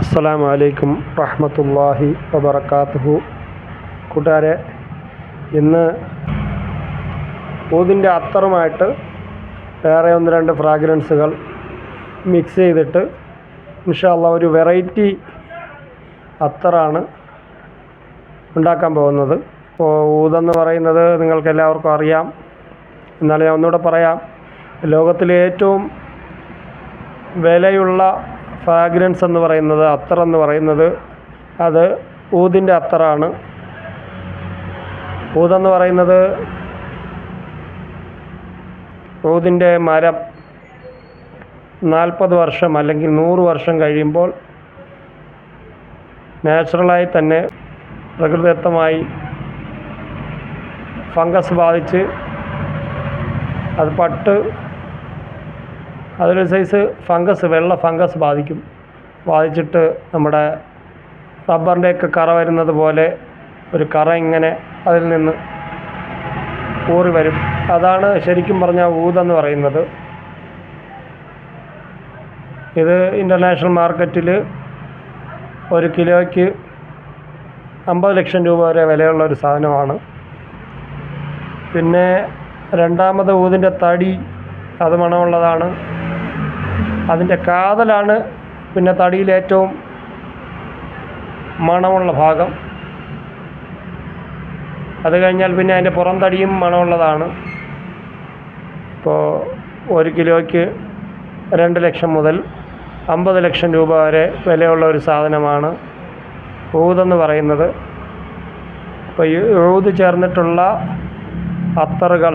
അസ്സലാമു വലൈക്കും റഹ്മത്തുള്ളാഹി വബറകാതുഹു. കൂട്ടുകാരെ ഇന്ന് ഊതിന്റെ അത്തറുമായിട്ട് വേറെ ഒന്ന് രണ്ട് ഫ്രാഗ്രൻസുകൾ മിക്സ് ചെയ്തിട്ട് ഇൻഷാല്ല ഒരു വെറൈറ്റി അത്തറാണ് ഉണ്ടാക്കാൻ പോകുന്നത്. ഇപ്പോൾ ഊതെന്ന് പറയുന്നത് നിങ്ങൾക്ക് എല്ലാവർക്കും അറിയാം. എന്നാലും ഞാൻ ഒന്നുകൂടെ പറയാം. ലോകത്തിലെ ഏറ്റവും വിലയുള്ള ഫ്രാഗ്രൻസ് എന്ന് പറയുന്നത് അത്തർ എന്ന് പറയുന്നത് അത് ഊതിന്റെ അത്തറാണ്. ഊതെന്ന് പറയുന്നത് ഊതിന്റെ മരം നാൽപ്പത് വർഷം അല്ലെങ്കിൽ നൂറ് വർഷം കഴിയുമ്പോൾ നാച്ചുറലായി തന്നെ പ്രകൃതിദത്തമായി ഫംഗസ് ബാധിച്ച് അത് പട്ട് അതൊരു സൈസ് ഫംഗസ് വെള്ള ഫംഗസ് ബാധിക്കും. ബാധിച്ചിട്ട് നമ്മുടെ റബ്ബറിന്റെയൊക്കെ കറ വരുന്നത് പോലെ ഒരു കറ ഇങ്ങനെ അതിൽ നിന്ന് ഊറി വരും. അതാണ് ശരിക്കും പറഞ്ഞാൽ ഊതെന്ന് പറയുന്നത്. ഇത് ഇന്റർനാഷണൽ മാർക്കറ്റിൽ ഒരു കിലോയ്ക്ക് അമ്പത് ലക്ഷം രൂപ വരെ വിലയുള്ള ഒരു സാധനമാണ്. പിന്നെ രണ്ടാമത് ഊതിന്റെ തടി അത് മണമുള്ളതാണ്. അതിന്റെ കാതലാണ് പിന്നെ തടിയിലേറ്റവും മണമുള്ള ഭാഗം. അത് കഴിഞ്ഞാൽ പിന്നെ അതിന്റെ പുറം തടിയും മണമുള്ളതാണ്. ഇപ്പോൾ ഒരു കിലോയ്ക്ക് രണ്ട് ലക്ഷം മുതൽ അമ്പത് ലക്ഷം രൂപ വരെ വിലയുള്ള ഒരു സാധനമാണ് ഊതെന്ന് പറയുന്നത്. അപ്പോൾ ഊത് ചേർന്നിട്ടുള്ള അത്തറുകൾ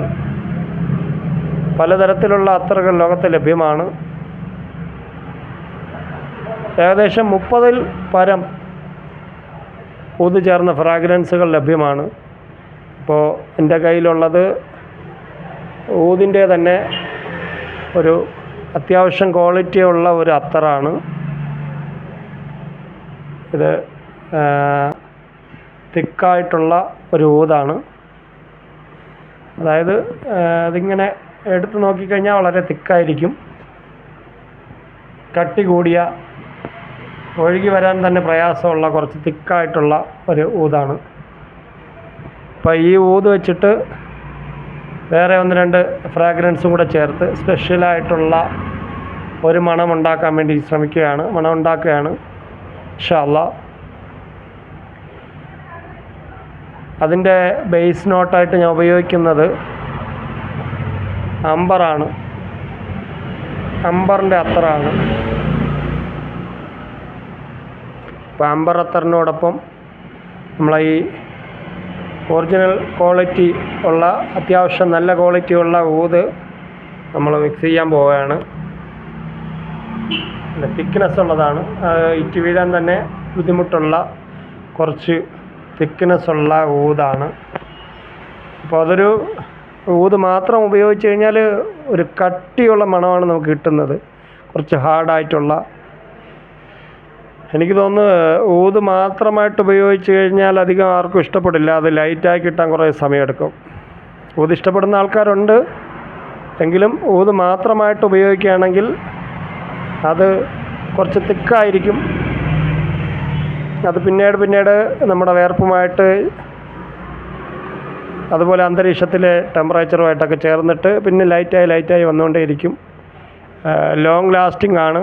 പലതരത്തിലുള്ള അത്തറുകൾ ലോകത്ത് ലഭ്യമാണ്. ഏകദേശം മുപ്പതിൽ പരം ഊത് ചേർന്ന ഫ്രാഗ്രൻസുകൾ ലഭ്യമാണ്. ഇപ്പോൾ എന്റെ കയ്യിലുള്ളത് ഊതിന്റെ തന്നെ ഒരു അത്യാവശ്യം ക്വാളിറ്റി ഉള്ള ഒരു അത്തറാണ്. ഇത് തിക്കായിട്ടുള്ള ഒരു ഊതാണ്. അതായത് അതിങ്ങനെ എടുത്ത് നോക്കിക്കഴിഞ്ഞാൽ വളരെ തിക്കായിരിക്കും. കട്ടി കൂടിയ ഒഴുകി വരാൻ തന്നെ പ്രയാസമുള്ള കുറച്ച് തിക്കായിട്ടുള്ള ഒരു ഊതാണ്. അപ്പോൾ ഈ ഊത് വെച്ചിട്ട് വേറെ ഒന്ന് രണ്ട് ഫ്രാഗ്രൻസും കൂടെ ചേർത്ത് സ്പെഷ്യലായിട്ടുള്ള ഒരു മണം ഉണ്ടാക്കാൻ വേണ്ടി ശ്രമിക്കുകയാണ് മണം ഉണ്ടാക്കുകയാണ്. ഷല്ല അതിന്റെ ബേസ് നോട്ടായിട്ട് ഞാൻ ഉപയോഗിക്കുന്നത് അമ്പറാണ് അമ്പറിന്റെ അത്തറാണ്. അത്തറിനോടൊപ്പം നമ്മളെ ഈ ഒറിജിനൽ ക്വാളിറ്റി ഉള്ള അത്യാവശ്യം നല്ല ക്വാളിറ്റി ഉള്ള ഊത് നമ്മൾ മിക്സ് ചെയ്യാൻ പോവുകയാണ്. തിക്നെസ് ഉള്ളതാണ്. ഇറ്റ് വീഴാൻ തന്നെ ബുദ്ധിമുട്ടുള്ള കുറച്ച് തിക്നെസ് ഉള്ള ഊതാണ്. അപ്പോൾ അതൊരു ഊത് മാത്രം ഉപയോഗിച്ച് കഴിഞ്ഞാൽ ഒരു കട്ടിയുള്ള മണമാണ് നമുക്ക് കിട്ടുന്നത്. കുറച്ച് ഹാർഡായിട്ടുള്ള എനിക്ക് തോന്നുന്നു ഊത് മാത്രമായിട്ട് ഉപയോഗിച്ച് കഴിഞ്ഞാൽ അധികം ആർക്കും ഇഷ്ടപ്പെടില്ല. അത് ലൈറ്റായി കിട്ടാൻ കുറേ സമയമെടുക്കും. ഊത് ഇഷ്ടപ്പെടുന്ന ആൾക്കാരുണ്ട്. എങ്കിലും ഊത് മാത്രമായിട്ട് ഉപയോഗിക്കുകയാണെങ്കിൽ അത് കുറച്ച് തിക്കായിരിക്കും. അത് പിന്നീട് പിന്നീട് നമ്മുടെ വേർപ്പുമായിട്ട് അതുപോലെ അന്തരീക്ഷത്തിലെ ടെമ്പറേച്ചറുമായിട്ടൊക്കെ ചേർന്നിട്ട് പിന്നെ ലൈറ്റായി ലൈറ്റായി വന്നുകൊണ്ടേയിരിക്കും. ലോങ് ലാസ്റ്റിംഗ് ആണ്.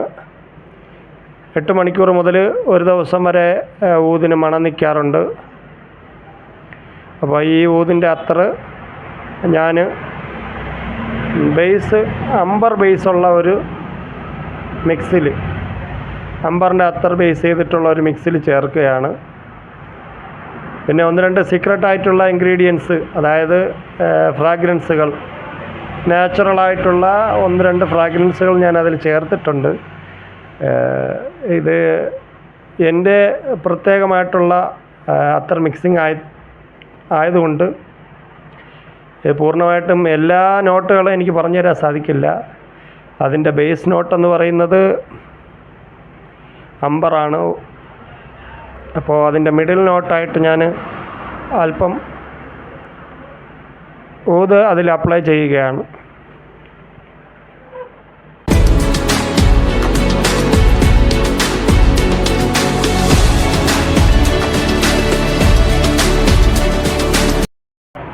എട്ട് മണിക്കൂർ മുതൽ ഒരു ദിവസം വരെ ഊതിന് മണം നിൽക്കാറുണ്ട്. അപ്പോൾ ഈ ഊതിന്റെ അത്ര ഞാൻ ബേസ് അമ്പർ ബേസുള്ള ഒരു മിക്സിൽ അമ്പറിന്റെ അത്തർ ബേസ് ചെയ്തിട്ടുള്ള ഒരു മിക്സിൽ ചേർക്കുകയാണ്. പിന്നെ ഒന്ന് രണ്ട് സീക്രട്ട് ആയിട്ടുള്ള ഇൻഗ്രീഡിയൻസ് അതായത് ഫ്രാഗ്രൻസുകൾ നാച്ചുറലായിട്ടുള്ള ഒന്ന് രണ്ട് ഫ്രാഗ്രൻസുകൾ ഞാൻ അതിൽ ചേർത്തിട്ടുണ്ട്. ഇത് എന്റെ പ്രത്യേകമായിട്ടുള്ള അത്തർ മിക്സിങ് ആയി ആയതുകൊണ്ട് പൂർണമായിട്ടും എല്ലാ നോട്ടുകളും എനിക്ക് പറഞ്ഞു തരാൻ സാധിക്കില്ല. അതിന്റെ ബേസ് നോട്ട് എന്ന് പറയുന്നത് അമ്പറാണ് അപ്പോൾ അതിന്റെ മിഡിൽ നോട്ടായിട്ട് ഞാൻ അല്പം ഊത് അതിൽ അപ്ലൈ ചെയ്യുകയാണ്.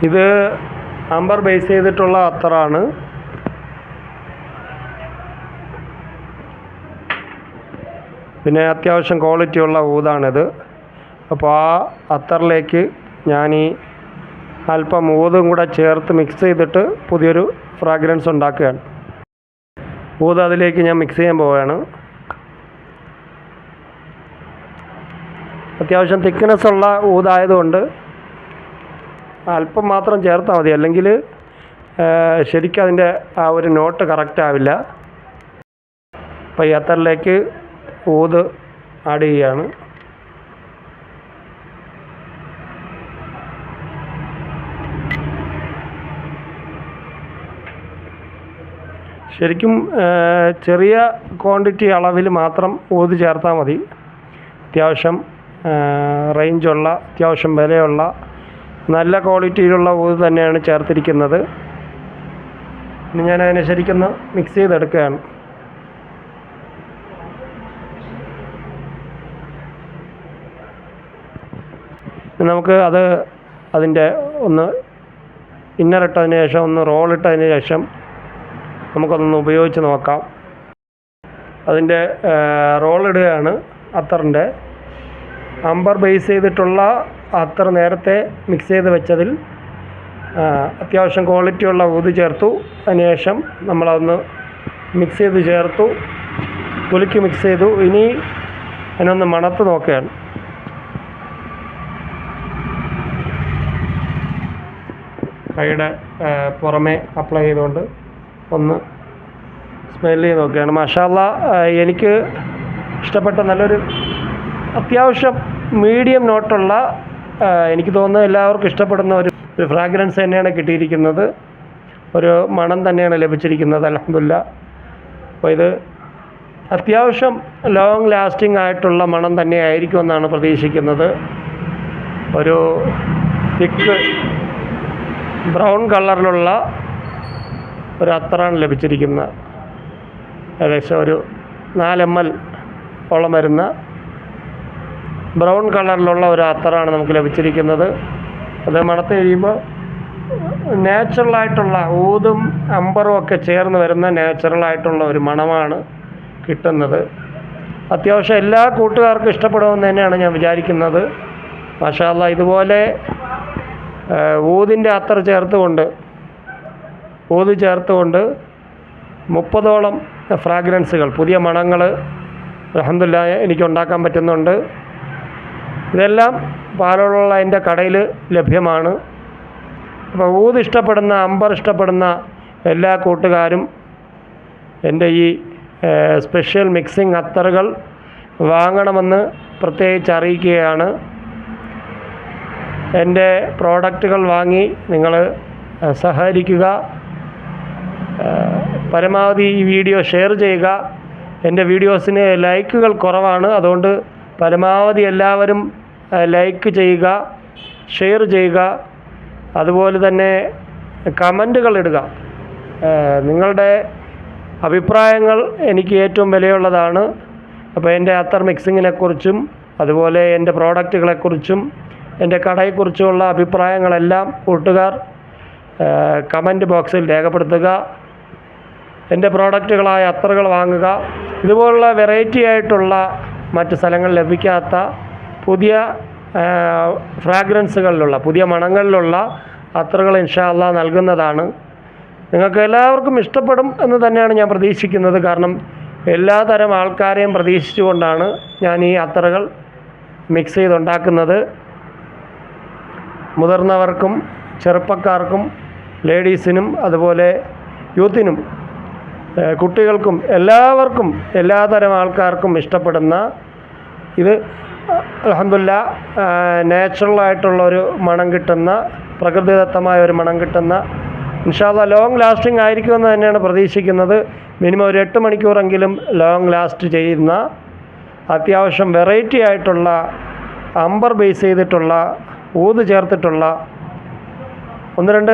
ഇത് അമ്പർ ബേസ് ചെയ്തിട്ടുള്ള അത്തറാണ്. പിന്നെ അത്യാവശ്യം ക്വാളിറ്റിയുള്ള ഊതാണിത്. അപ്പോൾ ആ അത്തറിലേക്ക് ഞാൻ ഈ അല്പം ഊതും കൂടെ ചേർത്ത് മിക്സ് ചെയ്തിട്ട് പുതിയൊരു ഫ്രാഗ്രൻസ് ഉണ്ടാക്കുകയാണ്. ഊത് അതിലേക്ക് ഞാൻ മിക്സ് ചെയ്യാൻ പോവുകയാണ്. അത്യാവശ്യം തിക്നെസ് ഉള്ള ഊതായതുകൊണ്ട് അല്പം മാത്രം ചേർത്താൽ മതി. അല്ലെങ്കിൽ ശരിക്കും അതിന്റെ ആ ഒരു നോട്ട് കറക്റ്റ് ആവില്ല. അപ്പോൾ അത്തറിലേക്ക് ഊത് ആഡ് ചെയ്യുകയാണ്. ശരിക്കും ചെറിയ ക്വാണ്ടിറ്റി അളവിൽ മാത്രം ഊത് ചേർത്താൽ മതി. അത്യാവശ്യം റേഞ്ചുള്ള അത്യാവശ്യം വിലയുള്ള നല്ല ക്വാളിറ്റിയിലുള്ള ഊത് തന്നെയാണ് ചേർത്തിരിക്കുന്നത്. ഇനി ഞാൻ അതിനെ ശരിക്കൊന്ന് മിക്സ് ചെയ്തെടുക്കുകയാണ്. നമുക്ക് അത് അതിന്റെ ഒന്ന് ഇന്നറിട്ടതിന് ശേഷം ഒന്ന് റോളിട്ടതിന് ശേഷം നമുക്കതൊന്ന് ഉപയോഗിച്ച് നോക്കാം. അതിന്റെ റോളിടുകയാണ് അത്തറിന്റെ. അമ്പർ ബേസ് ചെയ്തിട്ടുള്ള അത്തർ നേരത്തെ മിക്സ് ചെയ്ത് വെച്ചതിൽ അത്യാവശ്യം ക്വാളിറ്റിയുള്ള ഊത് ചേർത്തു. അതിനുശേഷം നമ്മളതൊന്ന് മിക്സ് ചെയ്ത് ചേർത്തു. കുലുക്കി മിക്സ് ചെയ്തു. ഇനി അതിനൊന്ന് മണത്ത് നോക്കുകയാണ്. കൈയുടെ പുറമേ അപ്ലൈ ചെയ്തുകൊണ്ട് ഒന്ന് സ്മെൽ ചെയ്ത് നോക്കുകയാണ്. മഷാല എനിക്ക് ഇഷ്ടപ്പെട്ട നല്ലൊരു അത്യാവശ്യം മീഡിയം നോട്ടുള്ള എനിക്ക് തോന്നുന്നു എല്ലാവർക്കും ഇഷ്ടപ്പെടുന്ന ഒരു ഒരു ഫ്രാഗ്രൻസ് തന്നെയാണ് കിട്ടിയിരിക്കുന്നത്. ഒരു മണം തന്നെയാണ് ലഭിച്ചിരിക്കുന്നത് അലഹമില്ല അപ്പോൾ ഇത് അത്യാവശ്യം ലോങ് ലാസ്റ്റിംഗ് ആയിട്ടുള്ള മണം തന്നെ ആയിരിക്കുമെന്നാണ് പ്രതീക്ഷിക്കുന്നത്. ഒരു തിക്ക് ബ്രൗൺ കളറിലുള്ള ഒരു അത്തറാണ് ലഭിച്ചിരിക്കുന്നത്. ഏകദേശം ഒരു നാല് എം എൽ ഓളം വരുന്ന ബ്രൗൺ കളറിലുള്ള ഒരു അത്തറാണ് നമുക്ക് ലഭിച്ചിരിക്കുന്നത്. അത് മണത്ത് കഴിയുമ്പോൾ നാച്ചുറലായിട്ടുള്ള ഊതും അമ്പറും ഒക്കെ ചേർന്ന് വരുന്ന നാച്ചുറലായിട്ടുള്ള ഒരു മണമാണ് കിട്ടുന്നത്. അത്യാവശ്യം എല്ലാ കൂട്ടുകാർക്കും ഇഷ്ടപ്പെടുമെന്ന് തന്നെയാണ് ഞാൻ വിചാരിക്കുന്നത്. മാഷാല്ല ഇതുപോലെ ഊതിന്റെ അത്തർ ചേർത്തുകൊണ്ട് ഊത് ചേർത്തുകൊണ്ട് മുപ്പതോളം ഫ്രാഗ്രൻസുകൾ പുതിയ മണങ്ങൾ അലഹമില്ല എനിക്ക് ഉണ്ടാക്കാൻ പറ്റുന്നുണ്ട്. ഇതെല്ലാം പാലോടുള്ള എന്റെ കടയിൽ ലഭ്യമാണ്. അപ്പോൾ ഊത് ഇഷ്ടപ്പെടുന്ന അമ്പർ ഇഷ്ടപ്പെടുന്ന എല്ലാ കൂട്ടുകാരും എന്റെ ഈ സ്പെഷ്യൽ മിക്സിംഗ് അത്തറുകൾ വാങ്ങണമെന്ന് പ്രത്യേകിച്ച് അറിയിക്കുകയാണ്. എന്റെ പ്രോഡക്റ്റുകൾ വാങ്ങി നിങ്ങൾ സഹകരിക്കുക. പരമാവധി ഈ വീഡിയോ ഷെയർ ചെയ്യുക. എന്റെ വീഡിയോസിന് ലൈക്കുകൾ കുറവാണ്. അതുകൊണ്ട് പരമാവധി എല്ലാവരും ലൈക്ക് ചെയ്യുക ഷെയർ ചെയ്യുക അതുപോലെ തന്നെ കമന്റുകൾ ഇടുക. നിങ്ങളുടെ അഭിപ്രായങ്ങൾ എനിക്ക് ഏറ്റവും വിലയുള്ളതാണ്. അപ്പോൾ എന്റെ അത്തർ മിക്സിങ്ങിനെക്കുറിച്ചും അതുപോലെ എന്റെ പ്രോഡക്റ്റുകളെക്കുറിച്ചും എന്റെ കടയെക്കുറിച്ചുള്ള അഭിപ്രായങ്ങളെല്ലാം കൂട്ടുകാർ കമന്റ് ബോക്സിൽ രേഖപ്പെടുത്തുക. എന്റെ പ്രോഡക്റ്റുകളായ അത്തറുകൾ വാങ്ങുക. ഇതുപോലുള്ള വെറൈറ്റി ആയിട്ടുള്ള മറ്റ് സ്ഥലങ്ങളിൽ ലഭിക്കാത്ത പുതിയ ഫ്രാഗ്രൻസുകളിലുള്ള പുതിയ മണങ്ങളിലുള്ള അത്രകൾ ഇൻഷാല്ല നൽകുന്നതാണ്. നിങ്ങൾക്ക് എല്ലാവർക്കും ഇഷ്ടപ്പെടും എന്ന് തന്നെയാണ് ഞാൻ പ്രതീക്ഷിക്കുന്നത്. കാരണം എല്ലാ തരം ആൾക്കാരെയും പ്രതീക്ഷിച്ചുകൊണ്ടാണ് ഞാൻ ഈ അത്രകൾ മിക്സ് ചെയ്തുണ്ടാക്കുന്നത്. മുതിർന്നവർക്കും ചെറുപ്പക്കാർക്കും ലേഡീസിനും അതുപോലെ യൂത്തിനും കുട്ടികൾക്കും എല്ലാവർക്കും എല്ലാതരം ആൾക്കാർക്കും ഇഷ്ടപ്പെടുന്ന ഇത് അലഹമില്ല നാച്ചുറലായിട്ടുള്ള ഒരു മണം കിട്ടുന്ന പ്രകൃതിദത്തമായ ഒരു മണം കിട്ടുന്ന ഇൻഷാല്ല ലോങ് ലാസ്റ്റിംഗ് ആയിരിക്കുമെന്ന് തന്നെയാണ് പ്രതീക്ഷിക്കുന്നത്. മിനിമം ഒരു എട്ട് മണിക്കൂറെങ്കിലും ലോങ് ലാസ്റ്റ് ചെയ്യുന്ന അത്യാവശ്യം വെറൈറ്റി ആയിട്ടുള്ള അമ്പർ ബേസ് ചെയ്തിട്ടുള്ള ഊത് ചേർത്തിട്ടുള്ള ഒന്ന് രണ്ട്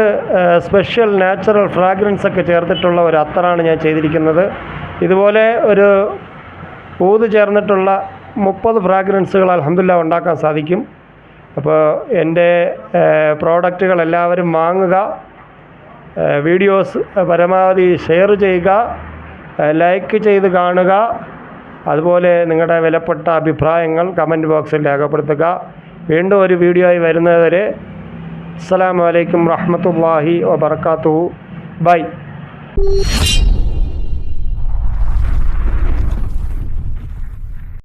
സ്പെഷ്യൽ നാച്ചുറൽ ഫ്രാഗ്രൻസ് ഒക്കെ ചേർത്തിട്ടുള്ള ഒരു അത്തറാണ് ഞാൻ ചെയ്തിരിക്കുന്നത്. ഇതുപോലെ ഒരു ഊത് ചേർന്നിട്ടുള്ള മുപ്പത് ഫ്രാഗ്രൻസുകൾ അലഹമില്ല ഉണ്ടാക്കാൻ സാധിക്കും. അപ്പോൾ എന്റെ പ്രോഡക്റ്റുകൾ എല്ലാവരും വാങ്ങുക വീഡിയോസ് പരമാവധി ഷെയർ ചെയ്യുക ലൈക്ക് ചെയ്ത് കാണുക അതുപോലെ നിങ്ങളുടെ വിലപ്പെട്ട അഭിപ്രായങ്ങൾ കമന്റ് ബോക്സിൽ രേഖപ്പെടുത്തുക. വീണ്ടും ഒരു വീഡിയോ ആയി വരുന്നതുവരെ അസ്സാം വലൈക്കും റഹ്മത്തുള്ളാഹി വബർക്കാത്തു ബൈ.